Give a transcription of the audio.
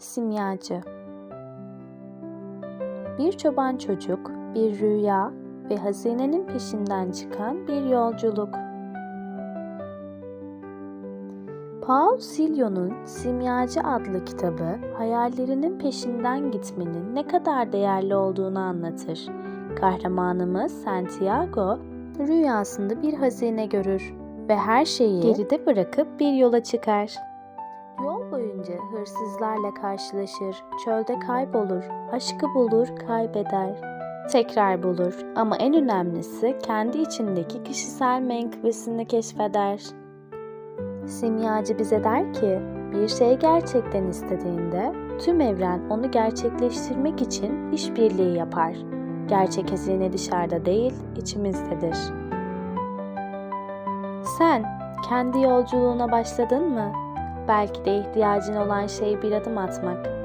Simyacı Bir çoban çocuk, bir rüya ve hazinenin peşinden çıkan bir yolculuk. Paul Silio'nun Simyacı adlı kitabı hayallerinin peşinden gitmenin ne kadar değerli olduğunu anlatır. Kahramanımız Santiago rüyasında bir hazine görür ve her şeyi geride bırakıp bir yola çıkar. Yol boyunca hırsızlarla karşılaşır, çölde kaybolur, aşkı bulur, kaybeder. Tekrar bulur ama en önemlisi kendi içindeki kişisel menkıbesini keşfeder. Simyacı bize der ki, bir şey gerçekten istediğinde tüm evren onu gerçekleştirmek için işbirliği yapar. Gerçek hazine dışarıda değil, içimizdedir. Sen kendi yolculuğuna başladın mı? Belki de ihtiyacın olan şey bir adım atmak.